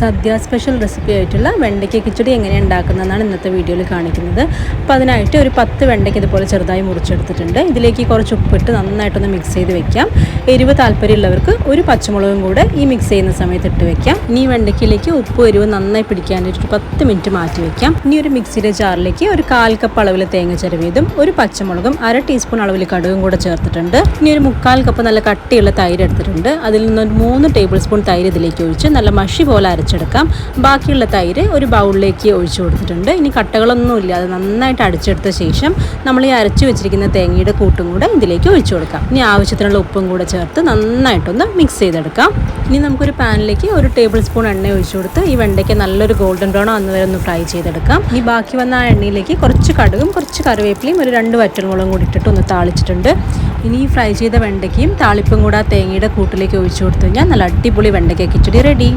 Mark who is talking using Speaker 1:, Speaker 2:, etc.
Speaker 1: സദ്യ special recipe ആയിട്ടുള്ള വെണ്ടയ്ക്ക കിച്ചടി എങ്ങനെ ഉണ്ടാക്കുന്നതെന്നാണ് ഇന്നത്തെ വീഡിയോയിൽ കാണിക്കുന്നത്. അപ്പോൾ അതിനായിട്ട് ഒരു പത്ത് വെണ്ടയ്ക്ക ഇതുപോലെ ചെറുതായി മുറിച്ചെടുത്തിട്ടുണ്ട്. ഇതിലേക്ക് കുറച്ച് ഉപ്പിട്ട് നന്നായിട്ടൊന്ന് മിക്സ് ചെയ്ത് വെക്കാം. എരിവ് താല്പര്യമുള്ളവർക്ക് ഒരു പച്ചമുളകും കൂടെ ഈ മിക്സ് ചെയ്യുന്ന സമയത്ത് ഇട്ട് വെക്കാം. ഇനി വെണ്ടയ്ക്കയിലേക്ക് ഉപ്പ് എരിവ് നന്നായി പിടിക്കാനായിട്ട് ഒരു പത്ത് മിനിറ്റ് മാറ്റി വെക്കാം. ഇനി ഒരു മിക്സിയുടെ ജാറിലേക്ക് ഒരു കാൽ കപ്പ് അളവിൽ തേങ്ങ ചെറുവീതും ഒരു പച്ചമുളകും അര ടീസ്പൂൺ അളവിൽ കടുകും കൂടെ ചേർത്തിട്ടുണ്ട്. ഇനി ഒരു മുക്കാൽ കപ്പ് നല്ല കട്ടിയുള്ള തൈര് എടുത്തിട്ടുണ്ട്. അതിൽ നിന്ന് ഒരു മൂന്ന് ടേബിൾ സ്പൂൺ തൈര് ഇതിലേക്ക് ഒഴിച്ച് നല്ല മഷി പോലെ അരച്ചെടുക്കാം. ബാക്കിയുള്ള തൈര് ഒരു ബൗളിലേക്ക് ഒഴിച്ചു കൊടുത്തിട്ടുണ്ട്. ഇനി കട്ടകളൊന്നും ഇല്ലാതെ നന്നായിട്ട് അടിച്ചെടുത്ത ശേഷം നമ്മൾ ഈ അരച്ചു വെച്ചിരിക്കുന്ന തേങ്ങയുടെ കൂട്ടും കൂടെ ഇതിലേക്ക് ഒഴിച്ചു കൊടുക്കാം. ഇനി ആവശ്യത്തിനുള്ള ഉപ്പും കൂടെ ചേർത്ത് നന്നായിട്ടൊന്ന് മിക്സ് ചെയ്തെടുക്കാം. ഇനി നമുക്കൊരു പാനിലേക്ക് ഒരു ടേബിൾ സ്പൂൺ എണ്ണ ഒഴിച്ചു കൊടുത്ത് ഈ വെണ്ടയ്ക്ക് നല്ലൊരു ഗോൾഡൻ ബ്രൗൺ അന്ന് വരെ ഒന്ന് ഫ്രൈ ചെയ്തെടുക്കാം. ഈ ബാക്കി വന്ന ആ എണ്ണയിലേക്ക് കുറച്ച് കടുകും കുറച്ച് കറിവേപ്പിലയും ഒരു രണ്ട് വറ്റൽമുളകും കൂടി ഇട്ടിട്ട് ഒന്ന് താളിച്ചിട്ടുണ്ട്. ഇനി ഈ ഫ്രൈ ചെയ്ത വെണ്ടയ്ക്കയും താളിപ്പും കൂടെ തേങ്ങയുടെ കൂട്ടിലേക്ക് ഒഴിച്ചു കൊടുത്തു കഴിഞ്ഞാൽ നല്ല അടിപൊളി വെണ്ടയ്ക്ക കിച്ചടി റെഡി